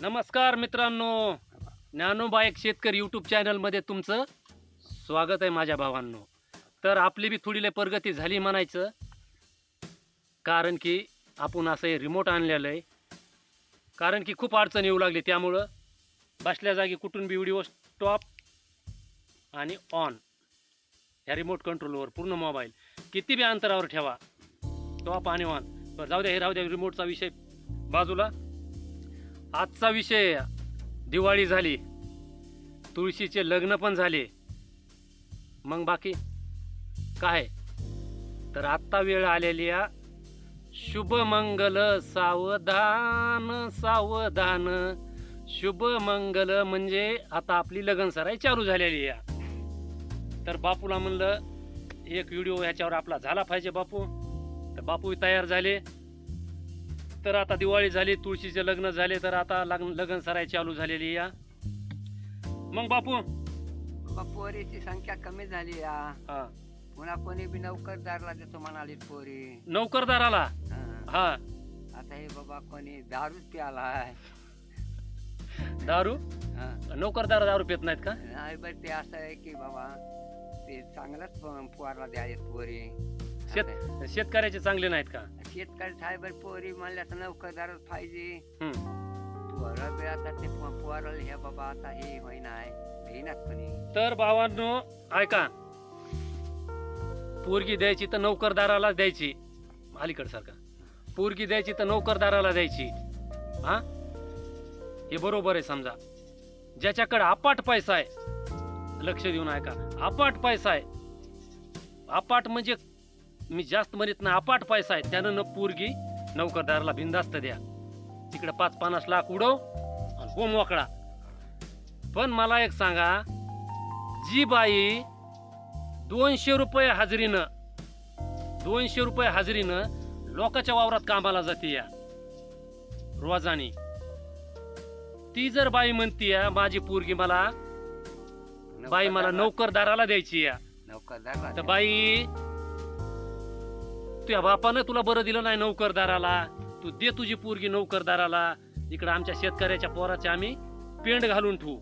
नमस्कार मित्रांनो. ज्ञानोबायक शेतकरी यूट्यूब चॅनलमध्ये तुमचं स्वागत आहे माझ्या भावांनो. तर आपली बी थोडी लय प्रगती झाली म्हणायचं. कारण की आपण असं हे रिमोट आणलेलं आहे. कारण की खूप अडचण येऊ लागली त्यामुळं बसल्या जागी कुठून बी व्हिडिओ स्टॉप आणि ऑन ह्या रिमोट कंट्रोलवर पूर्ण मोबाईल किती बी अंतरावर ठेवा. स्टॉप आणि ऑन बरं जाऊ द्या हे राहू द्या रिमोटचा विषय बाजूला. आजचा विषय दिवाळी झाली. तुळशीचे लग्न पण झाले. मग बाकी? काय? तर आत्ता वेळ आलेली शुभ मंगल सावधान सावधान. शुभ मंगल म्हणजे आता आपली लगन सराई चालू झालेली आहे. तर बापूला म्हणलं एक व्हिडिओ ह्याच्यावर आपला झाला पाहिजे बापू. तर बापू तयार झाले. तर आता दिवाळी झाली तुळशीचे लग्न झाले तर आता लग्न लगन सराई चालू झालेली या. मग बापू? पोरीची संख्या कमी झाली या. हा. पुन्हा कोणी बी नोकरदारला देतो म्हणाली पोरी. नौकरदाराला? हा. हा. आता हे बाबा कोणी दारूच प्यालाय. दारू? हा. नौकरदार दारू पित नाहीत का? नाही बर ते असं आहे की बाबा ते चांगलाच पोरला द्यायत पोरी. शेत शेतकऱ्याचे चांगले नाहीत का? शेतकरी साहेब पोरी म्हणल्या तर पाहिजे. हम्म. पोरं बी आता ते पोराला हे बाबा आता हे होईना आहे. कोणी. तर भावांनो ऐका. पोरगी द्यायची तर नौकरदाराला द्यायची. अलीकड सारखा. पोरगी द्यायची तर नौकरदाराला द्यायची. हा? हे बरोबर आहे समजा. ज्याच्याकडे अपाट पैसा आहे लक्ष देऊन ऐका. अपाट पैसा आहे. अपाट म्हणजे मी जास्त म्हणत नाही अपाट पैसा आहे. त्यानं न पोरगी नौकरदाराला बिंदास्त द्या. तिकडे पाच पन्नास लाख उडव आणि हो मोकळा. पण मला एक सांगा जी बाई दोनशे रुपये हाजरीनं दोनशे रुपये हाजरीनं लोकांच्या वावरात कामाला जाते या रोजानी. ती जर बाई म्हणतीय माझी पोरगी मला बाई मला नोकरदारला- द्यायची या नोकरदारला तर. बाई तुझ्या बापानं तुला बरं दिलं नाही नोकरदाराला. तू दे तुझी पोरगी नोकरदाराला. इकडं आमच्या शेतकऱ्याच्या पोराचे आम्ही पेंड घालून ठेवू.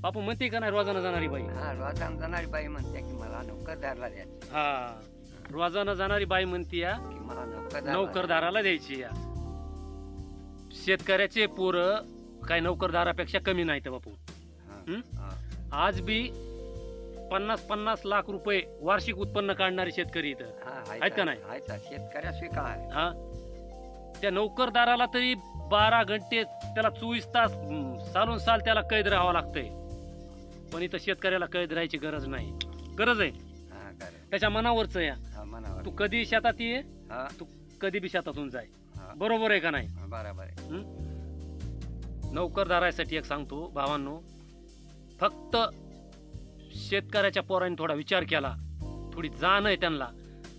बापू म्हणते का नाही रोजानं जाणारी बाई? हा रोजान जाणारी बाई म्हणते की मला नोकरदारला द्यायची. हा रोजानं जाणारी बाई म्हणती या की मला नोकरदार नोकरदाराला द्यायची. या. शेतकऱ्याचे पोर काय नोकरदारापेक्षा कमी नाहीत बापू. हं? आज बी पन्नास पन्नास लाख रुपये वार्षिक उत्पन्न काढणारे शेतकरी इथं. आहेत का नाही? शेतकऱ्या स्वीकार हा? त्या नोकरदाराला तरी बारा घंटे त्याला चोवीस तास सालून साल त्याला कैद राहावं लागतंय. पण इथं शेतकऱ्याला कैद राहायची गरज नाही. गरज आहे. त्याच्या मनावरच या. मनावर तू कधी शेतात ये हा, तू कधी बी शेतातून जाय. हा, बरोबर आहे का नाही? बरोबर आहे. नोकरदारासाठी एक सांगतो भावांनो फक्त शेतकऱ्याच्या पोरांनी थोडा विचार केला. थोडी जाण आहे त्यांना.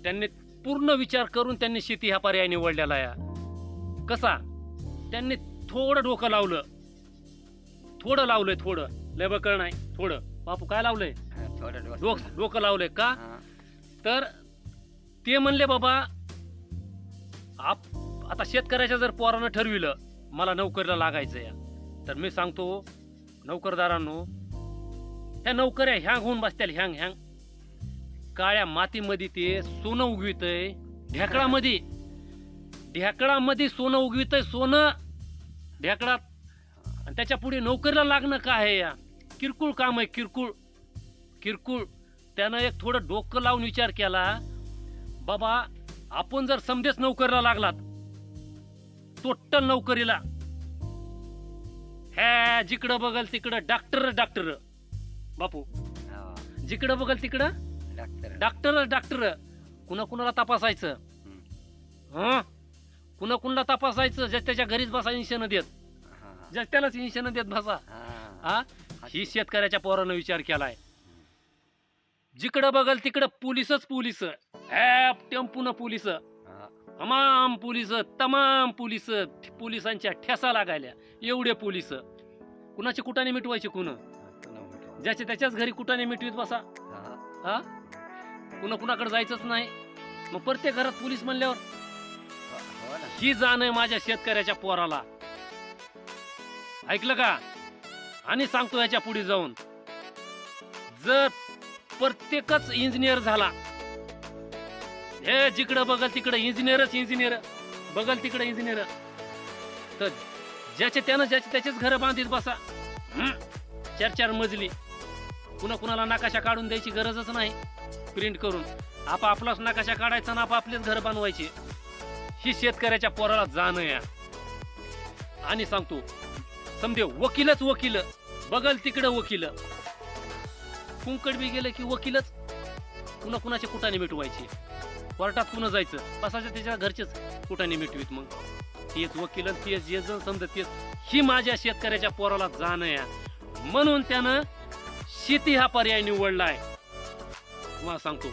त्यांनी पूर्ण विचार करून त्यांनी शेती ह्या पर्याय निवडलेला आहे. कसा? त्यांनी थोडं डोकं लावलं. थोडं लावलंय थोडं. लय बकळ नाही थोडं. बापू काय लावलंय? हा, डोक. डोकं लावलंय का? हा, तर ते म्हणले बाबा आप आता शेतकऱ्याच्या जर पोरानं ठरविलं मला नोकरीला लागायचं या तर मी सांगतो नोकरदारांनो ह्या नोकऱ्या ह्यांग होऊन बसत्याल ह्यांग ह्यांग काळ्या मातीमध्ये ते सोनं उगवितय ढेकळामध्ये. ढेकळामध्ये सोनं उगवितय सोनं. ढेकळात. आणि त्याच्या पुढे नोकरीला लागणं काय आहे या? किरकोळ काम आहे किरकोळ. किरकोळ. त्यानं एक थोडं डोकं लावून विचार केला. बाबा आपण जर समजेच नोकरीला लागलात. टोटल नोकरीला. ह्या जिकडं बघल तिकडं डॉक्टर डॉक्टर. बापू. हा, जिकडं बघल तिकडं. डॉक्टर डॉक्टर डॉक्टर कुणा कुणाला तपासायचं. हं? कुणा कुणाला तपासायचं ज्या त्याच्या घरीच बसा इंशन देत. हा, हा, ज्या त्यालाच इंशन देत बसा. हा. हा? ही. शेतकऱ्याच्या पोरानं विचार केलाय. जिकडं बघल तिकडं पोलिसच पोलीस. Tampon police. हा, तमाम पोलीस तमाम पोलीस पोलिसांच्या ठेसा लागायल्या. एवढे पोलीस. कुणाची कुटाने मिटवायचे कुण. ज्याच्या त्याच्याच घरी कुटाने मिटवीत बसा. हा, कुणा कुणाकडे जायचंच नाही. मग प्रत्येक घरात पोलीस म्हणल्यावर हो- हो जाण आहे माझ्या शेतकऱ्याच्या पोराला. ऐकलं का? आणि सांगतो याच्यापुढे जाऊन. जर प्रत्येकच इंजिनियर झाला हे जिकडं बघल तिकडं इंजिनियरच इंजिनियर बघल तिकडं इंजिनियर तर ज्याचे त्यानं ज्याचे त्याचेच घर बांधित बसा? चार चार मजली. कुणा कुणाला नकाशा काढून द्यायची गरजच नाही. प्रिंट करून. आपापलाच नकाशा काढायचा आणि आपापलेच घर बांधवायचे ही शेतकऱ्याच्या पोराला जाणं या. आणि सांगतो समजे वकीलच वकील बगल तिकडं वकील. कुंकड बी गेलं की वकीलच. कुणा कुणाच्या कुटाने मिटवायचे. कोर्टात कुणं जायचं? बसायचं त्याच्या घरचेच कुटाने मिटवीत मग. तेच वकील तेच जे जण समजा तेच. ही माझ्या शेतकऱ्याच्या पोराला जाणं या. म्हणून त्यानं शेती हा पर्याय निवडलाय तुम्हाला सांगतो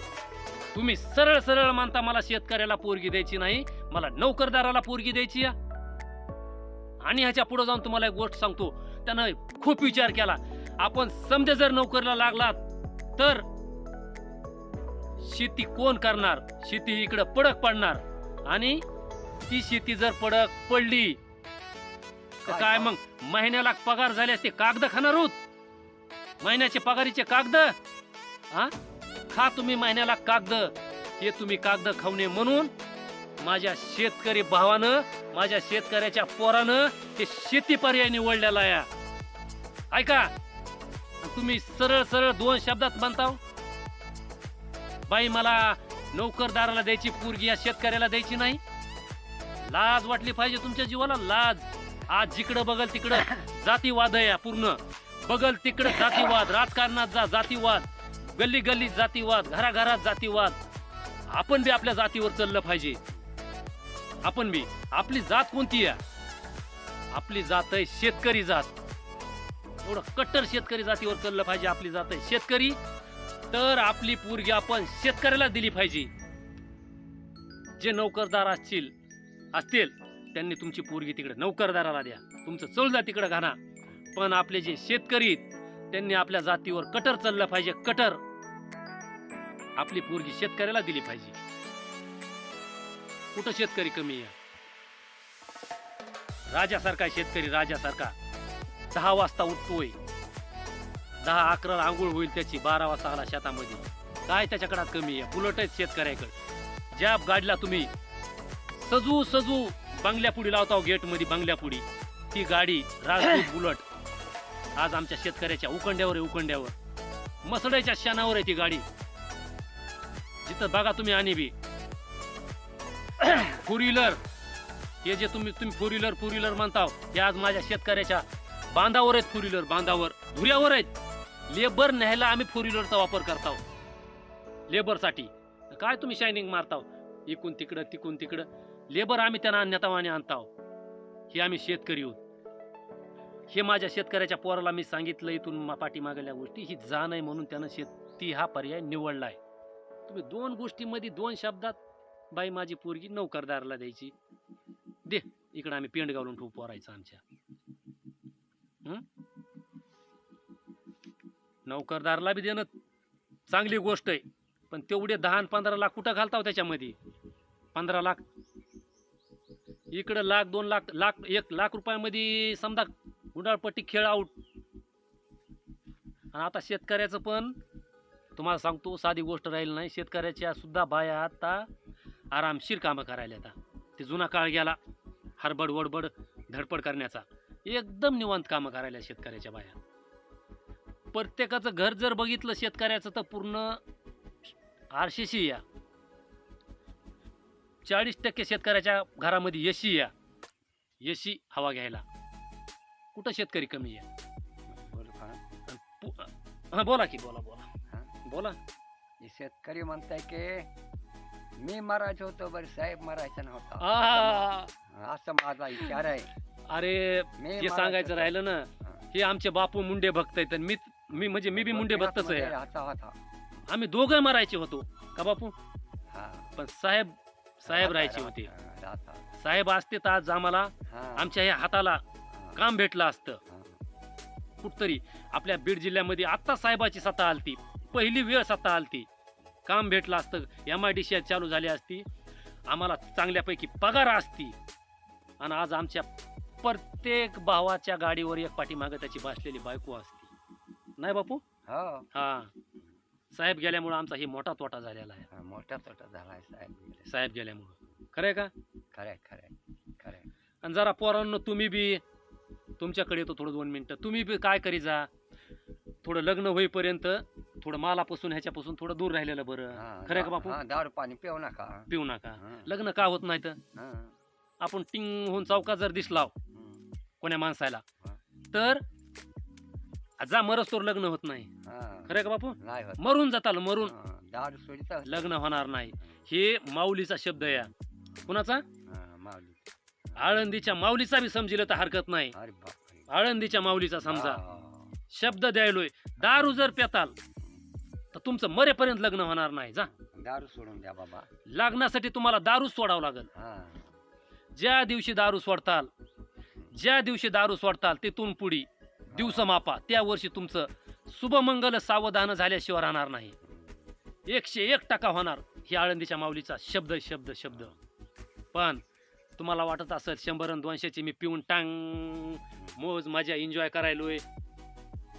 तुम्ही सरळ सरळ मानता मला शेतकऱ्याला पोरगी द्यायची नाही मला नोकरदाराला पोरगी द्यायची या आणि ह्याच्या पुढे जाऊन तुम्हाला एक गोष्ट सांगतो त्यानं खूप विचार केला. आपण समजा जर नोकरीला लागला तर शेती कोण करणार? शेती इकडं पडक पडणार. आणि ती शेती जर पडक पडली तर काय? मग महिन्याला पगार झाले असते कागद खाणार आहोत महिन्याचे पगारीचे कागद? हा खा तुम्ही महिन्याला कागद. हे तुम्ही कागद खाऊ नये म्हणून माझ्या शेतकरी भावानं माझ्या शेतकऱ्याच्या पोरानं ते शेती पर्याय निवडलेला या ऐका तुम्ही सरळ सरळ दोन शब्दात म्हणताव. बाई मला नोकरदाराला द्यायची पोरगी या शेतकऱ्याला द्यायची नाही. लाज वाटली पाहिजे तुमच्या जीवाला? लाज. आज जिकडं बघल तिकडं जातीवाद आहे पूर्ण. बगल तिकडं जातीवाद राजकारणात जा जातीवाद गल्ली गल्ली जातीवाद घराघरात जातीवाद. आपण बी आपल्या जातीवर चाललं पाहिजे. आपण बी. आपली जात कोणती आहे? आपली जात आहे शेतकरी जात. एवढं कट्टर शेतकरी जातीवर चाललं पाहिजे आपली जात आहे शेतकरी. तर आपली पोरगी आपण शेतकऱ्याला दिली पाहिजे. जे नोकरदार असतील असतील त्यांनी तुमची पोरगी तिकडे नोकरदाराला द्या. तुमचं चौदा तिकडे घाणा. पण आपले जे शेतकरी त्यांनी आपल्या जातीवर कटर चाललं पाहिजे कटर. आपली पोरगी शेतकऱ्याला दिली पाहिजे. कुठं शेतकरी कमी आहे? राजासारखा शेतकरी राजासारखा दहा वाजता उठतोय. दहा अकरा आंघोळ होईल त्याची बारा वाजता आला शेतामध्ये. काय त्याच्याकडे कमी आहे? बुलट आहेत शेतकऱ्याकडे. ज्या गाडीला तुम्ही सजू सजू बंगल्यापुडी लावता गेटमध्ये बंगल्यापुडी ती गाडी राजदूत बुलट. आज आमच्या शेतकऱ्याच्या उकंड्यावर आहे उकंड्यावर. मसड्याच्या शानावर आहे ती गाडी. जिथं बघा तुम्ही आणि बी. फोर व्हीलर हे जे तुम्ही तुम्ही फोर व्हीलर फोर व्हीलर म्हणताव हे आज माझ्या शेतकऱ्याच्या बांधावर आहेत फोर व्हीलर बांधावर. धुऱ्यावर आहेत. लेबर न्यायला आम्ही फोर व्हीलरचा वापर करताव लेबरसाठी. काय तुम्ही शायनिंग मारताव? इकून तिकडं तिकून तिकडं. लेबर आम्ही त्यांना आणण्याताव आणि आणताव. हे आम्ही शेतकरी आहोत हे माझ्या शेतकऱ्याच्या पोराला मी सांगितलं इथून पाठीमागल्या गोष्टी. ही जाण आहे म्हणून त्यानं शेती हा पर्याय निवडला आहे. तुम्ही दोन गोष्टीमध्ये दोन शब्दात बाई माझी पोरगी नोकरदाराला द्यायची. दे इकडं आम्ही पेंड घालून ठेवू पोरायचं आमच्या. हं? बी देणं चांगली गोष्ट आहे. पण तेवढे दहा आणि पंधरा लाख कुठं घालताव त्याच्यामध्ये? पंधरा लाख? इकडं लाख दोन लाख लाख एक लाख रुपयामध्ये समजा गुंडाळपट्टी खेळ आऊट आणि आता शेतकऱ्याचं पण तुम्हाला सांगतो साधी गोष्ट राहील नाही. शेतकऱ्याच्या सुद्धा बाया आता आरामशीर कामं करायला आता ते जुना काळ गेला हरबड वडबड धडपड करण्याचा. एकदम निवांत कामं करायला शेतकऱ्याच्या बाया. प्रत्येकाचं घर जर बघितलं शेतकऱ्याचं तर पूर्ण आरशेशी या. चाळीस टक्के शेतकऱ्याच्या घरामध्ये यशी या. यशी हवा घ्यायला. कुठं शेतकरी कमी आहे बोल का? हा बोला की बोला बोला हा? बोला हे शेतकरी म्हणताय की मी मरायचो होतो बरं साहेब मरायचा नव्हता असं माझा विचार आहे अरे मी मरायचो सांगायचं. राहिलं ना हा. आमचे बापू मुंडे भक्त आहेत आणि मी मी म्हणजे मी बी मुंडे भक्तच आहे होता आम्ही दोघं मारायचे होतो का बापू हा. पण साहेब साहेब राहायचे होते राहता. साहेब असते तर आज आम्हाला हा, आमच्या ह्या हाताला काम भेटलं असतं. कुठतरी आपल्या बीड जिल्ह्यामध्ये आत्ता साहेबाची सत्ता आलती. पहिली वेळ सत्ता आलती. काम भेटलं असतं. एम आय डी सी चालू झाली असती. आम्हाला चांगल्यापैकी पगार असती. आणि आज आमच्या प्रत्येक भावाच्या गाडीवर एक पाठीमागे त्याची बसलेली बायको असते. नाही बापू? हो. हा. साहेब गेल्यामुळं आमचा ही मोठा तोटा झालेला आहे. मोठा तोटा झालाय साहेब. साहेब गेल्यामुळं. खरंय का? खरंय खरंय खरंय. आणि जरा पोरांनो तुम्ही बी तुमच्याकडे येतो थोडं दोन मिनटं. तुम्ही बी काय करी जा. थोडं लग्न होईपर्यंत थोडं मालापासून ह्याच्यापासून थोडं दूर राहिलेलं बरं. खरंय का बापू? दारू पाणी पिऊ नका. पिऊ नका. लग्न का होत नाही तर आपण टिंग होऊन चौकात जर दिसलाव हम्म, कोण्या माणसाला. तर जा मरस तोर लग्न होत नाही. खरंय का बापू? मरून जाताल मरून. लग्न होणार नाही. हे. माऊलीचा शब्द या. कुणाचा? आळंदीच्या माऊलीचा बी समजिलं तर हरकत नाही. अरे बापरे. आळंदीच्या माऊलीचा समजा. हा, शब्द द्यायलोय दारू जर पेताल तर तुमचं मरेपर्यंत लग्न होणार नाही जा. दारू सोडून द्या बाबा. लग्नासाठी तुम्हाला दारू सोडावं लागेल. हा. ज्या दिवशी दारू सोडताल ज्या दिवशी दारू सोडताल तिथून पुढी दिवस मापा. त्या वर्षी तुमचं शुभमंगल सावधान झाल्याशिवाय राहणार नाही. एकशे एक टक्का होणार ही आळंदीच्या माऊलीचा शब्द शब्द शब्द. पण तुम्हाला वाटत असेल शंभर आणि दोनशेची मी पिऊन टांग मोज मजा एन्जॉय करायलोय.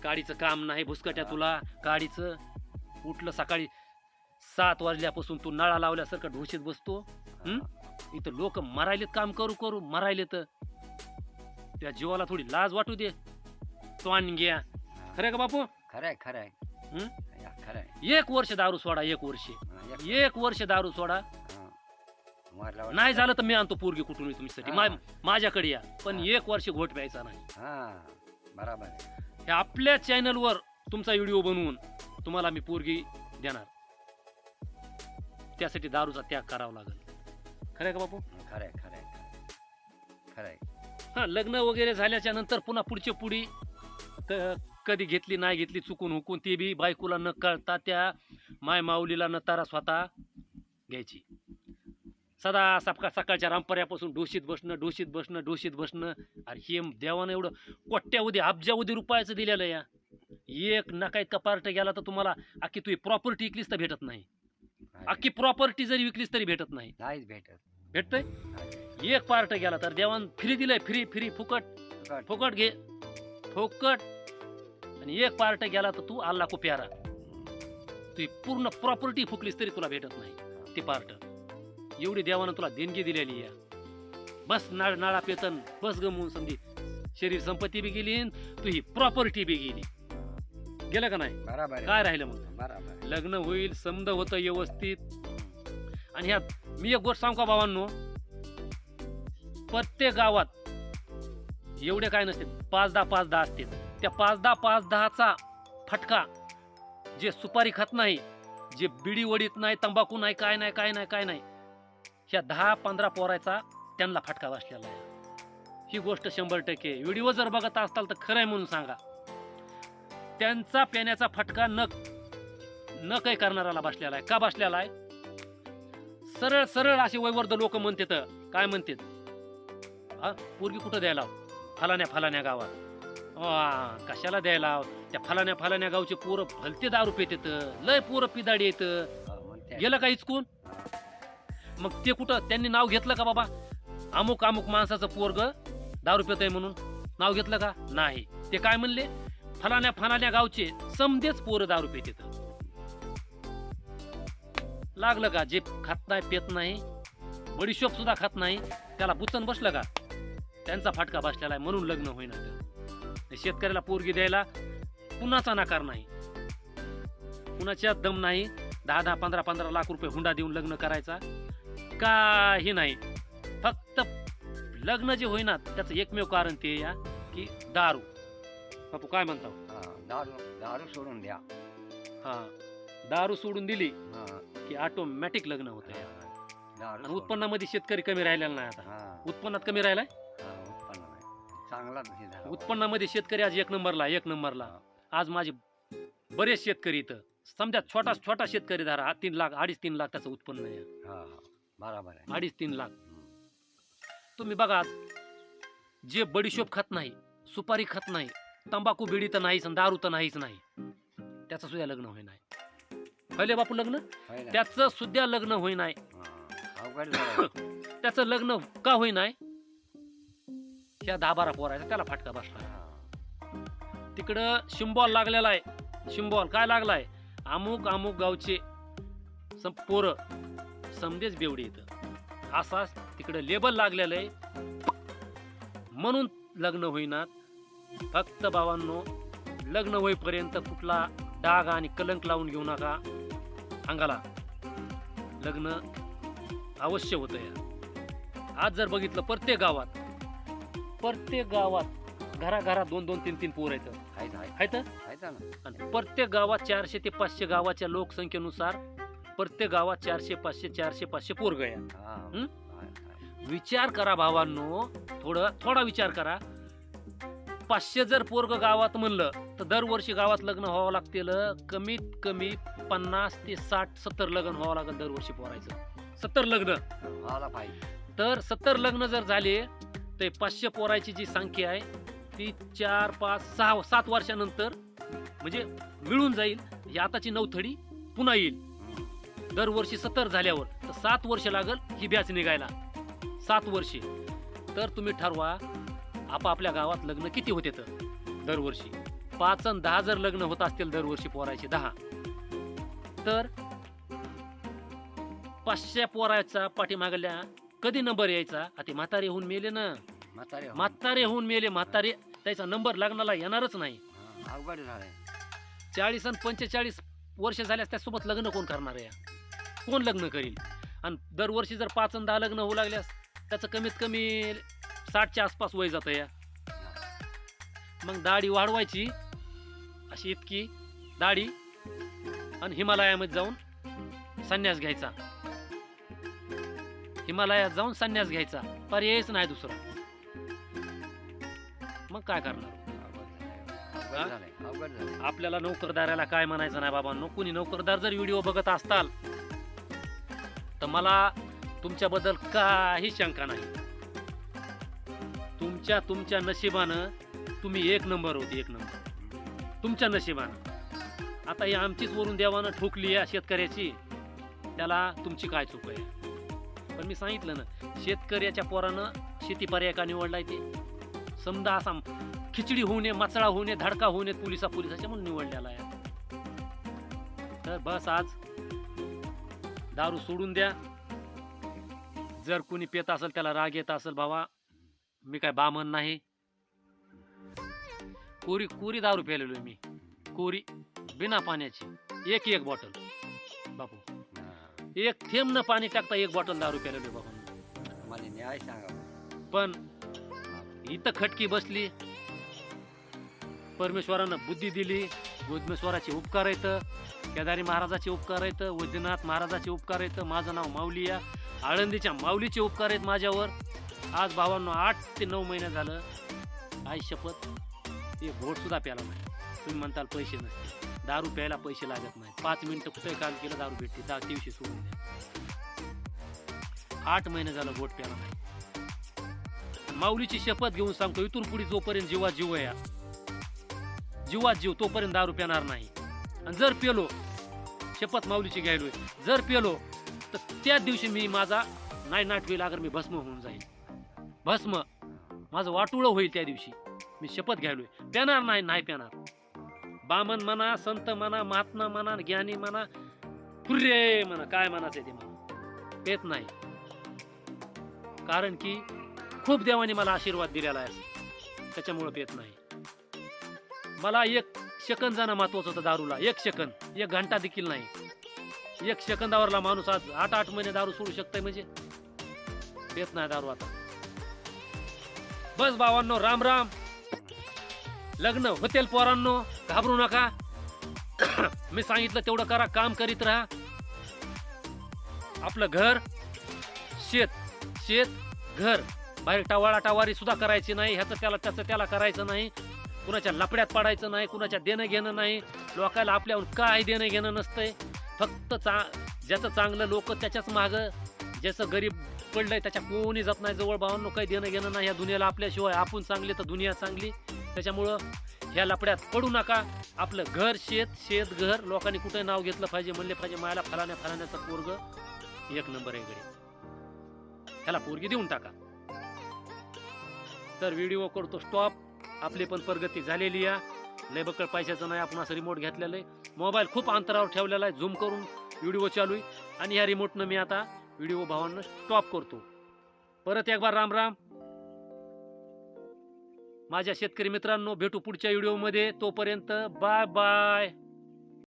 गाडीचं काम नाही भुसकट्या तुला. गाडीचं उठलं सकाळी सात वाजल्यापासून तू नळा लावल्यासारखं ढोशीत बसतो. हं? इथं लोक मरायलेत काम करू करू मरायले तर त्या जीवाला थोडी लाज वाटू दे. तो घ्या. खरं का बापू? खरंय खरंय. हं? या, खरंय. एक वर्ष दारू सोडा एक वर्ष. एक वर्ष दारू सोडा. नाही झालं तर मी आणतो पोरगी कुठून तुमच्यासाठी. मा- माझ्याकडे या. पण हा. एक वर्ष घोट प्यायचा नाही. हा बराबर आहे. हे आपल्या चॅनलवर तुमचा व्हिडिओ बनवून तुम्हाला मी पोरगी देणार. त्यासाठी दारूचा त्याग करावा लागेल. खरं का बापू? खरंय खरंय खरंय. खरंय. हा लग्न वगैरे झाल्याच्यानंतर पुन्हा पुढची पुढी क- कधी घेतली नाही घेतली चुकून हुकून ती बी बायकोला न कळता त्या माय माऊलीला न तारा स्वतः घ्यायची. सदा सपका सकाळच्या रामपर्यापासून डोशीत बसणं डोशीत बसणं डोशीत बसणं. अरे हे देवानं एवढं कोट्यावधी अब्जावधी रुपयाचं दिलेलं या. एक नका इतका पार्ट गेला तर तुम्हाला अख्खी तुझी प्रॉपर्टी विकलीस तर भेटत नाही. अख्खी प्रॉपर्टी जरी विकलीस तरी भेटत नाही. नाहीच भेटत. भेटतंय. एक पार्ट गेला तर देवान फ्री दिलंय फ्री फ्री फुकट. फुकट. फुकट घे. फुकट. आणि एक पार्ट गेला तर तू आल्ला को प्यारा तुझी पूर्ण प्रॉपर्टी फुकलीस तरी तुला भेटत नाही. ती पार्ट. एवढी देवानं तुला देणगी दिलेली आहे. बस नाळ नाळा पेतन बस गमवून समजी शरीर संपत्ती बी गेली आणि तुझी प्रॉपर्टी बी गेली. गेलं का नाही? बराबर. काय राहिलं मग? बराबर. लग्न होईल समद होतं व्यवस्थित. आणि ह्यात मी एक गोष्ट सांगू का भावांनो? प्रत्येक गावात एवढे काय नसते पाच दहा पाच दहा असते त्या पाच दहा पाच दहाचा फटका जे सुपारी खात नाही जे बिडी वडीत नाही तंबाखू नाही काय नाही काय नाही काय नाही ह्या दहा पंधरा पोरायचा त्यांना फटका बसलेला आहे. ही गोष्ट शंभर टक्के व्हिडिओ जर बघत असताल तर खरं आहे म्हणून सांगा. त्यांचा पेण्याचा फटका न न काही करणाऱ्याला बसलेला आहे. का बसलेला आहे? सरळ सरळ असे वैवर्ध लोक म्हणतात. काय म्हणतात? हा पोरगी कुठं द्यायला फलाण्या फलाण्या गावात. वा कशाला द्यायला त्या फलाण्या फलाण्या गावचे पोरं भलते दारू पेत लय पोरं पिदाडी येत गेलं का इचकून. मग ते कुठं? त्यांनी नाव घेतलं का बाबा? अमुक अमुक माणसाचं पोरग दारू पित म्हणून. नाव घेतलं का? नाही. ते काय म्हणले? फलाण्या फलाण्या गावचे समदेच पोरं दारू पेत येत लागलं का? जे खात नाही पेत नाही बडीशोप सुद्धा खात नाही त्याला बुचन बसलं का? त्यांचा फाटका बसलेला आहे म्हणून लग्न होईना शेतकऱ्याला पोरगी द्यायला कुणाचा नकार नाही. कुणाच्या दम नाही. दहा दहा पंधरा पंधरा लाख रुपये हुंडा देऊन लग्न करायचा. काही नाही. फक्त लग्न जे होईना त्याचं एकमेव कारण ते या की दारू. बापू काय म्हणता? हा, दारू दारू सोडून द्या. हा दारू सोडून दिली हा, की ऑटोमॅटिक लग्न होतं दारू आणि सोडून- उत्पन्नामध्ये शेतकरी कमी राहिलेला नाही आता. हा, उत्पन्नात कमी राहिलाय? हा, उत्पन्न नाही. चांगलाच हे झाला. उत्पन्नामध्ये शेतकरी आज एक नंबरला एक नंबरला. आज माझे बरेच शेतकरी इथं. समजा छोटा छोटा शेतकरी धरा हा तीन लाख अडीच तीन लाख त्याचं उत्पन्न आहे. हा, हा, बराबर आहे. अडीच तीन लाख. तुम्ही बघा आज, जे बडीशोप खात नाही सुपारी खात नाही तंबाखू बिडी तर नाहीच आणि दारू तर नाहीच नाही त्याचं सुद्धा लग्न होई नाही पहिले बापू लग्न? होय ना? त्याचं सुद्धा लग्न होई नाही हा, अवघड झालं. त्याचं लग्न का होई नाही ह्या दहा बारा पोरायचा त्याला फटका बसला. हा. तिकडं शिंबॉल लागलेला आहे. शिंबॉल काय लागलाय? अमुक अमुक गावचे पोरं. समजेच बेवडी इथं. असा तिकडं लेबल लागलेलं आहे. म्हणून लग्न होईना. फक्त बाबांनो लग्न होईपर्यंत कुठला डाग आणि कलंक लावून घेऊ नका. अंगाला. लग्न अवश्य होतं या. आज जर बघितलं प्रत्येक गावात प्रत्येक गावात घराघरात दोन दोन तीन तीन पोर आहेत आणि प्रत्येक गावात चारशे ते पाचशे गावाच्या लोकसंख्येनुसार प्रत्येक गावात चारशे पाचशे चारशे पाचशे पोरग आहे हा. विचार करा भावांनो. थोडं थोडा विचार करा. पाचशे जर पोरग गावात म्हणलं तर दरवर्षी गावात लग्न व्हावं लागतील. कमीत कमी पन्नास ते साठ सत्तर लग्न व्हावं लागेल दरवर्षी पोरायचं. सत्तर लग्न. व्हायला पाहिजे. तर सत्तर लग्न जर झाले तर पाचशे पोरायची जी संख्या आहे ती चार पाच सहा सात वर्षानंतर म्हणजे मिळून जाईल. ही आताची नवथडी पुन्हा येईल. दरवर्षी सत्तर झाल्यावर तर सात वर्ष लागल ही बॅच निघायला. सात वर्षे. तर तुम्ही ठरवा आपापल्या गावात लग्न किती होते तर? दरवर्षी. पाच आणि दहा जर लग्न होत असतील दरवर्षी पोरायचे दहा. तर पाचशे पोरायचा पाठीमागल्या कधी नंबर यायचा? आता म्हातारे होऊन मेले ना. म्हातारे होऊन. मेले म्हातारे त्याचा नंबर लग्नाला येणारच नाही. चाळीस आणि पंचेचाळीस वर्ष झाल्यास त्यासोबत लग्न कोण करणार आहे? कोण लग्न करील? आणि दरवर्षी जर पाच आणि दहा लग्न होऊ लागल्यास त्याचं कमीत कमी साठच्या आसपास वय जातं या. मग दाढी वाढवायची अशी इतकी दाढी आणि हिमालयामध्ये जाऊन संन्यास घ्यायचा. हिमालयात जाऊन संन्यास घ्यायचा. पर्यायच नाही दुसरा. मग काय करणार? आपल्याला नोकरदाराला काय म्हणायचं नाही बाबांनो? कुणी नोकरदार जर व्हिडिओ बघत असताल तर मला तुमच्याबद्दल काही शंका नाही. तुमच्या तुमच्या नशिबानं तुम्ही एक नंबर होती एक नंबर. तुमच्या नशिबानं. आता ही आमचीच वरून देवानं ठोकली आहे शेतकऱ्याची त्याला तुमची काय चूक आहे? पण मी सांगितलं ना शेतकऱ्याच्या पोरानं शेती पर्याय का निवडलाय ते? समजा असा खिचडी होऊ नये मचळा होऊ नये धडका होऊ नये पोलिसा पोलिसाच्या म्हणून निवडलेला आहे. तर बस आज दारू सोडून द्या. जर कोणी पेत असेल त्याला राग येत असेल बाबा मी काय बामन नाही. कोरी कोरी दारू प्यालेलो मी. कोरी बिना पाण्याची. एक एक बॉटल. बापू. एक थेंब न पाणी टाकता एक बॉटल दारू प्यालेलो बाबा. मला न्याय सांगा पण इथं खटकी बसली. परमेश्वरानं बुद्धी दिली. गोदमेश्वराचे उपकार आहेत. केदारी महाराजाचे उपकार आहेत वैद्यनाथ महाराजाचे उपकार आहेत माझं नाव माऊली या आळंदीच्या माऊलीचे उपकार आहेत माझ्यावर. आज भावांना आठ ते नऊ महिने झालं. आई शपथ ते घोटसुद्धा प्याला नाही. तुम्ही म्हणताल पैसे नसते दारू प्यायला पैसे लागत नाही. पाच मिनटं कुठे काम केलं दारू भेटते दहा दिवशी सोडून द्या. आठ महिने झालं घोट प्याला नाही. माऊलीची शपथ घेऊन सांगतो इथून पुढे जोपर्यंत जीवा जीव या जीवात जीव तोपर्यंत दारू प्यानार नाही. आणि जर पेलो शपथ माऊलीची घ्यायलोय जर पेलो तर त्याच दिवशी मी माझा नाही नाट होईल अगर मी भस्म होऊन जाईल. भस्म माझं वाटुळं होईल त्या दिवशी. मी शपथ घ्यायलोय पेणार नाही नाही पेणार. बामन म्हणा संत म्हणा महात्मा म्हणा ज्ञानी म्हणा पुर्रे म्हणा काय म्हणायचं ते म्हणा पेत नाही. कारण की खूप देवाने मला आशीर्वाद दिलेला आहे. त्याच्यामुळं पेत नाही. मला एक सेकंद जाणं महत्वाचं होतं दारूला. एक सेकंद. एक घंटा देखील नाही. एक सेकंदावरला माणूस आज आठ आठ महिने दारू सोडू शकतोय म्हणजे? येत नाही दारू आता. बस भावांनो राम राम. लग्न होतेल पोरांनो. घाबरू नका. मी सांगितलं तेवढं करा काम करीत राहा. आपलं घर शेत शेत घर. बाहेर टावाळा टावारी सुद्धा करायची नाही. ह्याचं त्याला त्याचं त्याला करायचं नाही. कुणाच्या लपड्यात पडायचं नाही कुणाच्या देणं घेणं नाही. लोकांना आपल्याहून काय देणं घेणं नसतंय. फक्त चा ज्याचं चांगलं लोक त्याच्याच मागं. ज्याचं गरीब पडलंय त्याच्या कोणी जात नाही. जवळ भावांनो काही देणं घेणं नाही. या दुनियाला आपल्याशिवाय आपण चांगले तर दुनिया चांगली. त्याच्यामुळं ह्या लपड्यात पडू नका. आपलं घर शेत शेत घर लोकांनी कुठे नाव घेतलं पाहिजे म्हणले पाहिजे मायाला फलाण्या फलाण्याचा पोरग एक नंबर आहे गडी ह्याला पोरगी देऊन टाका. तर व्हिडिओ करतो स्टॉप. आपली पण प्रगती झालेली आहे लय बक्कळ पैशाचं नाही आपण असं रिमोट घेतलेलं आहे. मोबाईल खूप अंतरावर ठेवलेला आहे झूम करून व्हिडिओ चालू आहे. आणि ह्या रिमोटनं मी आता व्हिडिओ भावांना स्टॉप करतो. परत एक बार राम राम. माझ्या शेतकरी मित्रांनो भेटू पुढच्या व्हिडिओमध्ये तोपर्यंत बाय बाय